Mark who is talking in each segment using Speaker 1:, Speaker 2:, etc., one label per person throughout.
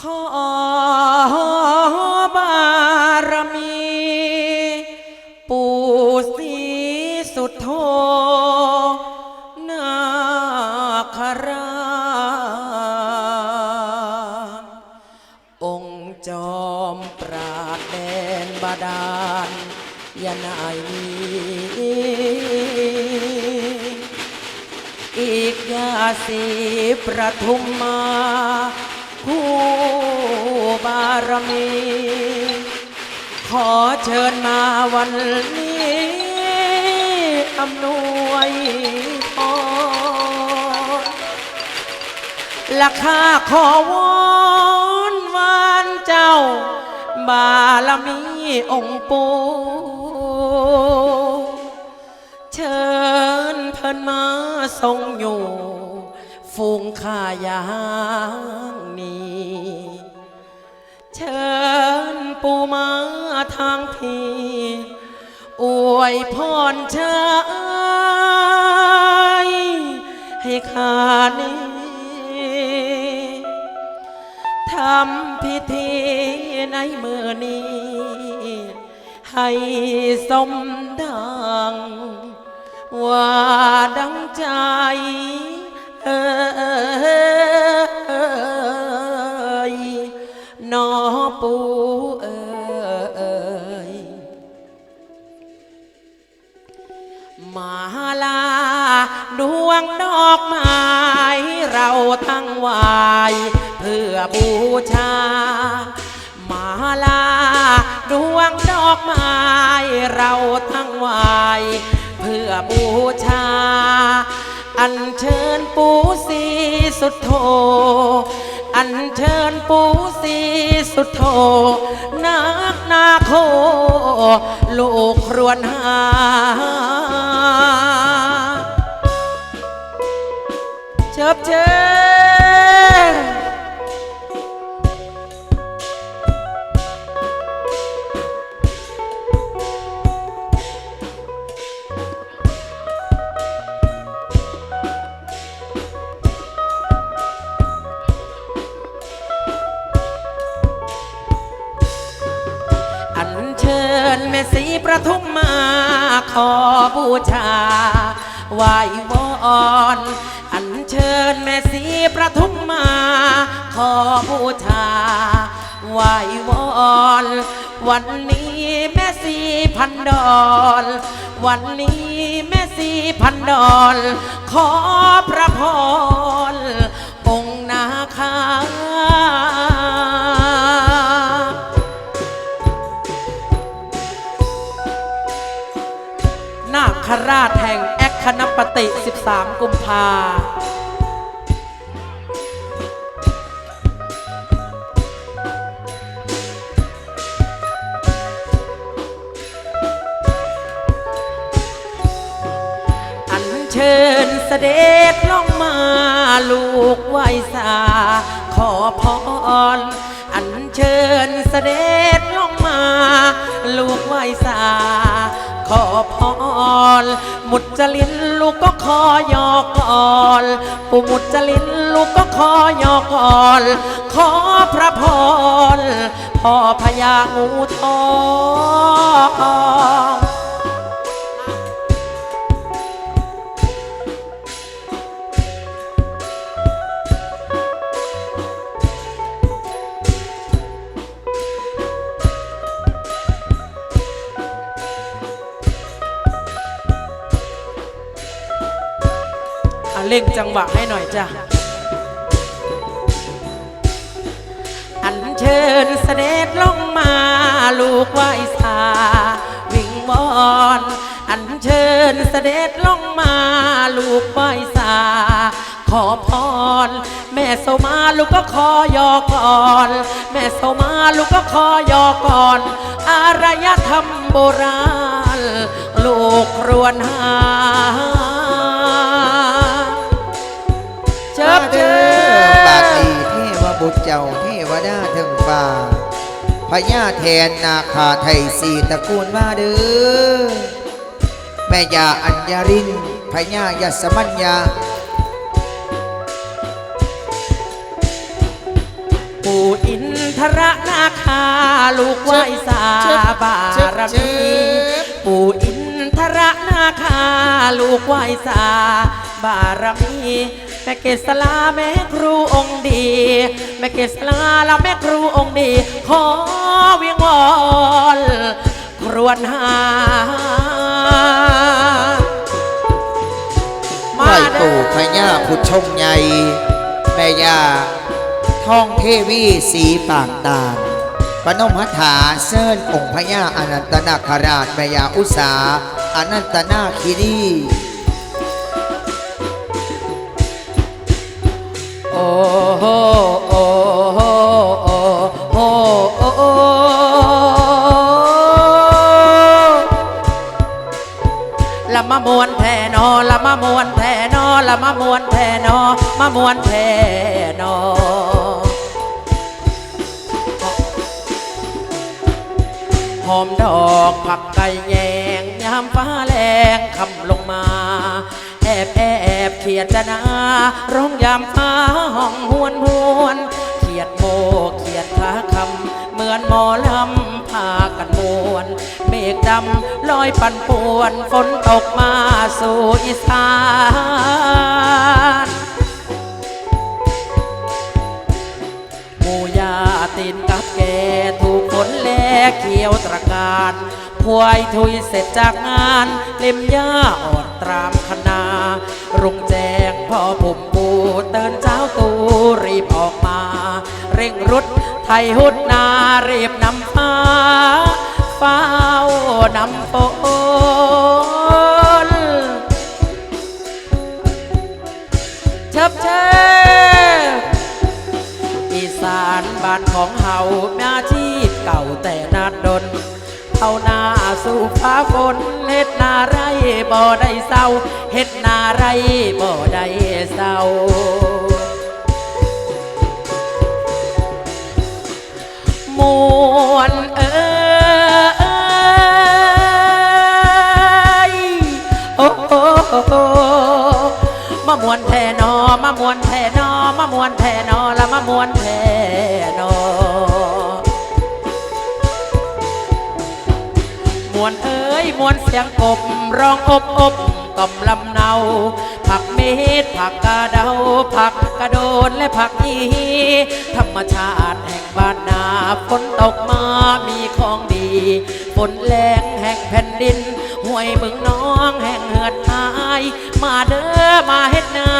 Speaker 1: ขอบารมี ปู่ศรีสุดโทนาคราองค์จอมปราดแดนบาดาลยานายมีอีกยาสีประทุมมาารมี ขอเชิญมาวันนี้อำนวยพรราคาขอวอนวานเจ้า บารมีองค์ปู่เชิญเพิ่นมาทรงอยู่ฟูงข้ายางนี้ เชิญปูมาทางพีอวยพรเชยให้ข้านี้ทำพิธีในมือนี้ ให้สมดัง ว่าดังใจ เอย ปูเอยมาลาดวงดอกไม้เราทั้งวายเพื่อบูชา มาลาดวงดอกไม้เราทั้งวายเพื่อบูชา อัญเชิญปูสีสุดโท อันเชิญปูสีสุดโทนักนาโค ลูกครวนหา เจิบเจิบ ชาไหว้วอนอัญเชิญแม่สีประทุมมา ขอบูชาไหว้วอนวันนี้แม่สีพันดอนวันนี้แม่สีพันดอนขอพระพร คคณปติ13 กุมภาอันเชิญเสด็จลงมาลูกไหวสา ขอพรอันเชิญเสด็จลงมา ลูกไหวสา ขอพร มุจจลินลูกก็ขอยอก่อนปู่มุจจลินลูกก็ขอยอก่อน ขอพระพรพ่อพญางูทอง เล่งจังหวะให้หน่อยจ้ะ อันเชิญเสด็จลงมาลูกไหวสาวิงวอนอันเชิญเสด็จลงมาลูกไหวสาขอพร แม่โสมาลูกก็ขอยอก่อน แม่โสมาลูกก็ขอยอก่อน อารยธรรมโบราณ ลูกรวนหา บ
Speaker 2: เด้อบาศีเทวบุตรเจ้าเทวดาถึงฟ้าพญาแทนนาคาไทยสีตระกูลมาเด้อแม่ยาอัญญารินพญายสมัญญา
Speaker 1: ปู่อินทระนาคาลูกไหวสาบารมีปู่อินทระนาคาลูกไหวสาบารมี แม่เกศลาแม่ครูองค์ดี แม่เกศลาและแม่ครูองค์ดี ขอเวิงวอนครวญหา
Speaker 2: ไหวตู่พญาพุทธชงใหญ่แม่ยาท่องเทวีสีปากตาลปนมหัถาเซินองค์พญาอนันตนาคราชแม่ยาอุสาอนันตนาคิรี
Speaker 1: ละมามวนแทนอละมามวนแทนอละมามวนแทนอมามวนแทนอหอมดอกผักไก่แยงยามฟ้าแรงคำลงมา แอบแอบเขียดจะนาร้องยามฟ้าห้องหวนหวนเขียดโมเขียดขาคำเหมือนหมอลำพากันมวน เมฆดำลอยปั่นป่วนฝนตกมาสู่อีสานหมูยาตีนกับแกถูกฝนแลเขียวตระการพวยทุยเสร็จจากงานเล็มหญ้าอ่อน ตรามคณารุ่งแจ้งพ่อผมปูเตือนเจ้าตูรีบออกมา เร่งรุดไทยหุดนารีบนำฟ้าเฝ้านำฝนเชิบเชอีสานบ้านของเฮาแม่าชีพเก่าแต่นาดนเอาหน้าสู่ฟ้าฝนเฮ็ดนาร บ่ได้เศร้าเฮ็ดนาไรบ่ได้เศร้ามวนเอยโอ้โหมามวนแทนอมามวนแทนอมามวนแทนอละมามวน บร้องอบอบกล่อมลำเนา ผักเม็ดผักกาเดา ผักกระโดนและผักยีธรรมชาติแห่งบ้านนาฝนตกมามีของดีฝนแรงแห่งแผ่นดินห้วยบึงน้องแห่งเหือดหาย มาเด้อมาเฮ็ดนา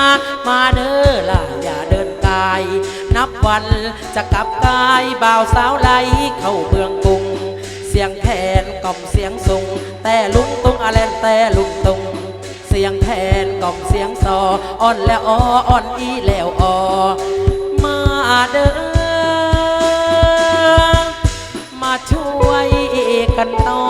Speaker 1: มาเด้อล่ะอย่าเดินกาย นับวันจะกลับกายบ่าวสาวไหลเข้าเมืองกรุง เสียงแทน กล่อมเสียงสูงแต่ลุงตุงอะไรแต่ลุงตุงเสียงแทนกล่อมเสียงซออ่อนแล้วอออ่อนอีแล้วออมาเด้อมาช่วยกันต่อ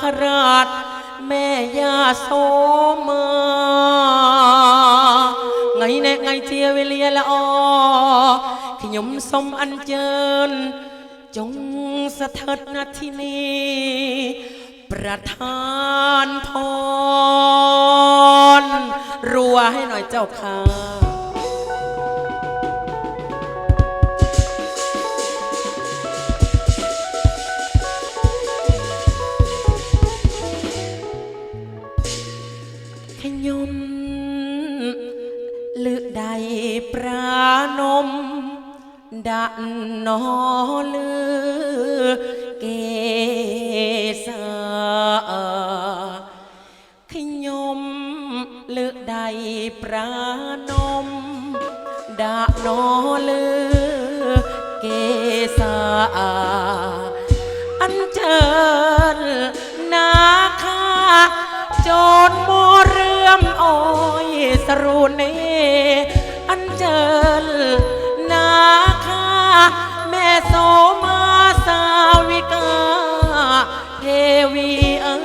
Speaker 1: คราช แม่ยาโสมาไงแน่ไงเจียเวเลียละออขยมสมอันเจิญ จงสถิตนาที่นี้ประทานพรรัวให้หน่อยเจ้าค่ะ ปรานม ดันนอลือ เกษาขยมเลือใดปรานมดาโนลือ เกษาอันเจิญนาคาโจรโมเรื่อมอ้อยสรุเน เจิญนาคาแม่โสมาสาวิกาเทวีเออ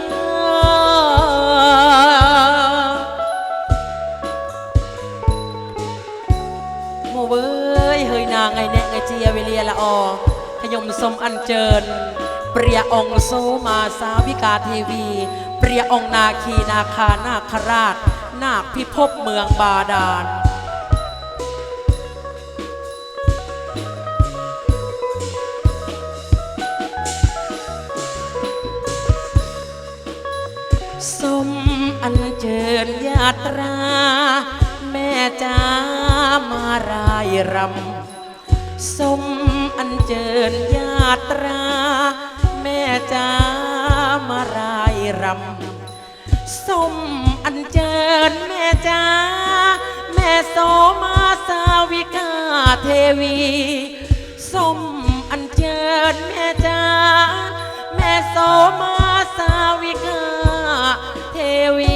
Speaker 1: โมเว้ยเฮยนางไงเนี่ไงเจียเวเลียละออขยมสมอันเจิญ เปรียองโซมาสาวิกาเทวี เปรียองนาคีนาคานาคราช นาคพิภพเมืองบาดาล สมอันเจิญญาตรา แม่จ้ามารายรำสมอันเจิญญาตรา แม่จ้ามารายรำสมอันเจิญแม่จ้าแม่โสมาสาวิกาเทวีสมอันเจิญแม่จ้าแม่โสมาสาวิกา eu ia.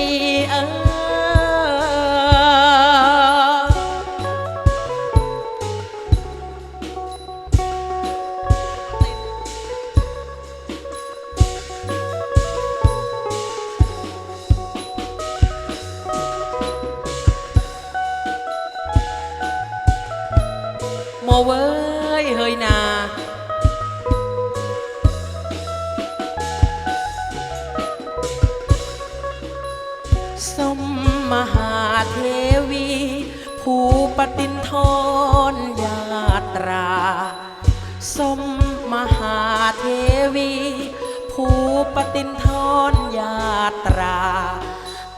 Speaker 1: สมมหาเทวีผู้ปฏินทนยาตรา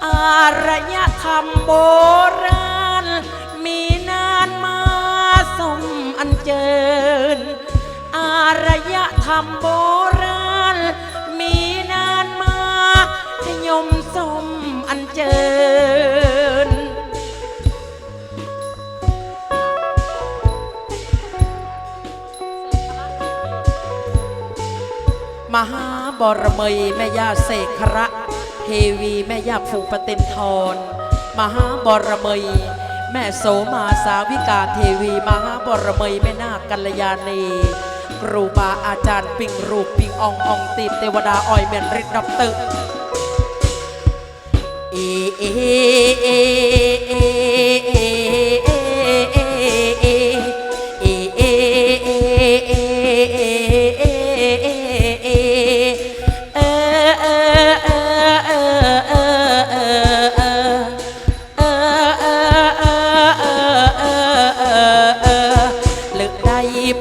Speaker 1: อารยธรรมโบราณ มีนานมาสมอันเจิญ อารยธรรมโบราณ มีนานมานิยมสมอันเจิญ มหาบรมยแม่ย่าเสกคระเทวีแม่ย่าภูปเต็นทร มหาบรมยแม่โสมาสาวิกาเทวี มหาบรมยแม่นาคกัลยาณีครูบาอาจารย์ปิงรูปปิงอองอองตีบเทวดาอ้อยเมนริดดับตึกเอเอเอ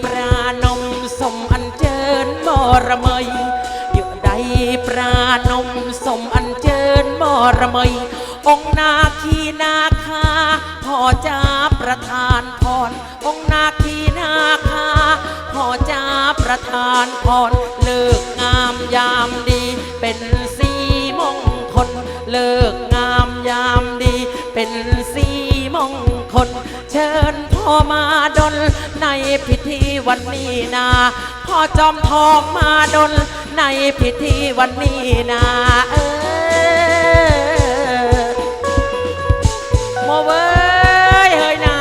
Speaker 1: ปรานมสมอันเจิญมรเมยเยอะใดปรานมสมอันเจิญมรเมยองค์นาคีนาคาพ่อจ้าประธานพรองค์นาคีนาคาพ่อจ้าประธานพร วันนี้นาพ่อจอมทองมาดลในพิธีวันนี้นาเออโมเว้ยเฮ้ยนา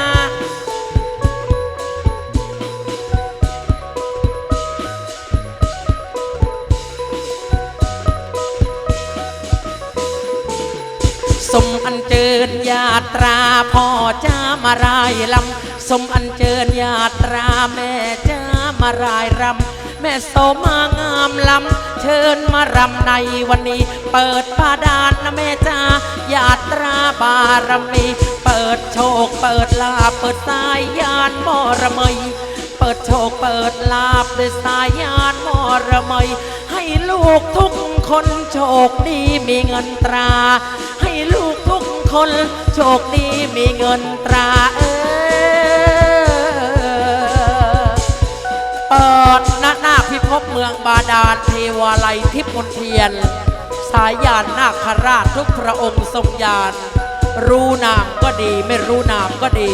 Speaker 1: สมอันเจิญญาตราพ่อจ้ามารายลำ สมอันเจิญญาตราแม่จ้ามารายรำแม่โสมางามลำเชิญมารำในวันนี้ เปิดพาดานนะแม่จ้าญาตราบารมี เปิดโชค เปิดลาเปิดสายยานมรเมยเปิดโชค เปิดลาบด้วยสายยานมรเมยให้ลูกทุกคนโชคดีมีเงินตรา ให้ลูกทุกคนโชคดีมีเงินตราเออ มืองบาดาลเทวาลัยทิพมนเทียน สายยานนาคราชทุกพระองค์ทรงยาน รู้นามก็ดีไม่รู้นามก็ดี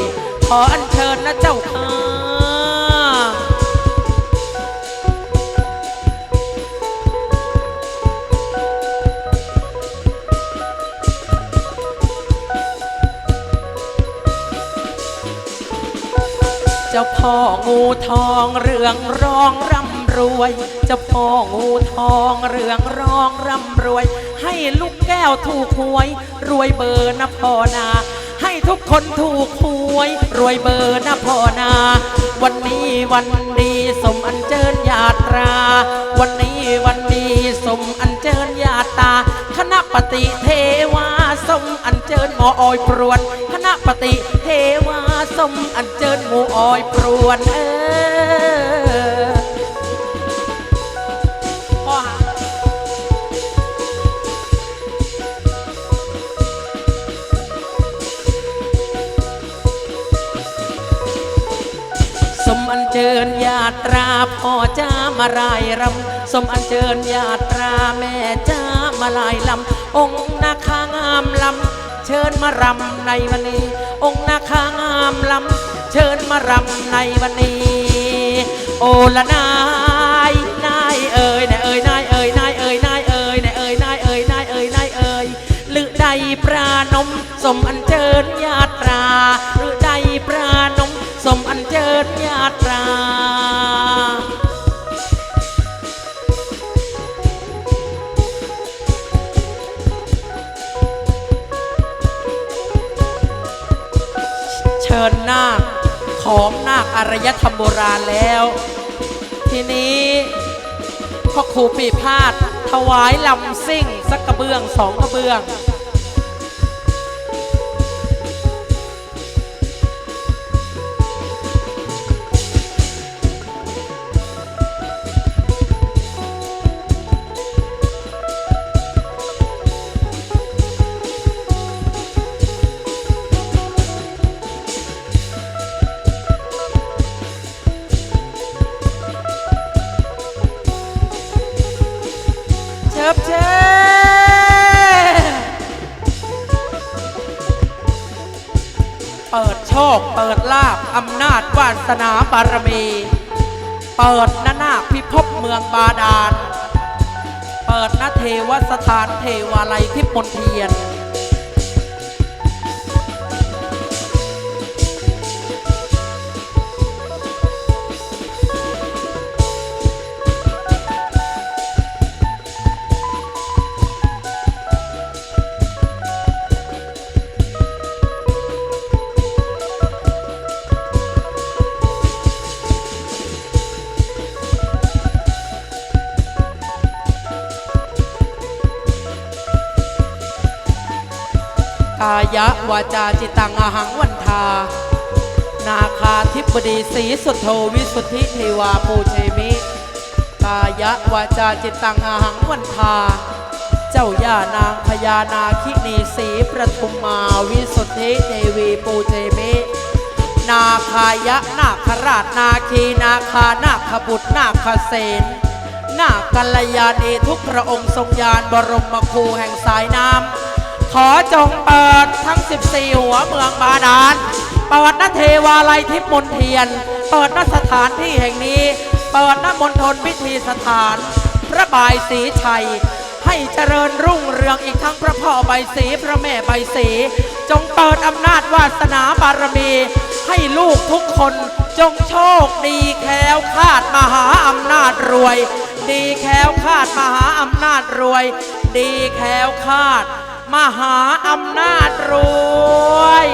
Speaker 1: ขออัญเชิญนะเจ้าค่ะเจ้าพ่องูทองเรืองรองรำ รวยจ้าพ่องูทองเรืองรองร่ำรวย ให้ลูกแก้วถูกหวย รวยเบอร์นะพ่อนา ให้ทุกคนถูกหวย รวยเบอร์นะพ่อนา วันนี้วันดีสมอันเจิญญาตรา วันนี้วันดีสมอันเจิญญาตา คณะปฏิเทวาสมอันเจิญหมอออยปรวนคณะปฏิเทวาสมอันเจิญหมูออยปรวนเออ เจิญญาตราพ่อจ้ามารายรำสมอันเจิญญาตราแม่จ้ามาลายลำองค์นาคางามลำเชิญมารำในวันนี้ องค์นาคางามลำเชิญมารำในวันนี้ โอละนายนายเอ่ยนายเอ่ยนายเอ่ยนายเอ่ยนายเอ่ยนายเอ่ยนายเอ่ยนายเอ่ยนายเอ่ยหรือใดปรานมสมอันเจิญญาตรา ญนาคของนาคอารยธรรมโบราณแล้ว ทีนี้พ่อครูปีพาดถวายลำซิ่งสักกระเบื้องสองกระเบื้อง สนาบารมี เปิดนานาพิภพเมืองบาดาล เปิดนาเทวสถานเทวาลัยทิพมนเทียนายะวาจาจิตังอาหังวันทา นาคาธิบดีสีสุทโธวิสุทธิเทวาปูเชมิกายะวาจาจิตังอาหังวันทา เจ้าย่านางพญานาคินีสีประทุมมาวิสุทธิเทวีปูเชมินาคายะนาคราชนาคีนาคานาคบุตรนาคเสนนาคกัลยาณีทุกพระองค์ทรงยานบรมครูแห่งสายน้ำ ขอจงเปิดทั้ง 14 หัวเมืองบาดาลเปิดนเทวาลัยทิพมนเทียน เปิดนสถานที่แห่งนี้ เปิดนมณฑลพิธีสถาน พระบายสีชัย ให้เจริญรุ่งเรืองอีกทั้งพระพ่อใบสีพระแม่ใบสี จงเปิดอำนาจวาสนาบารมี ให้ลูกทุกคนจงโชคดีแคล้วคลาดมหาอำนาจรวย ดีแคล้วคลาดมหาอำนาจรวย ดีแคล้วคลาด มหาอำนาจรวย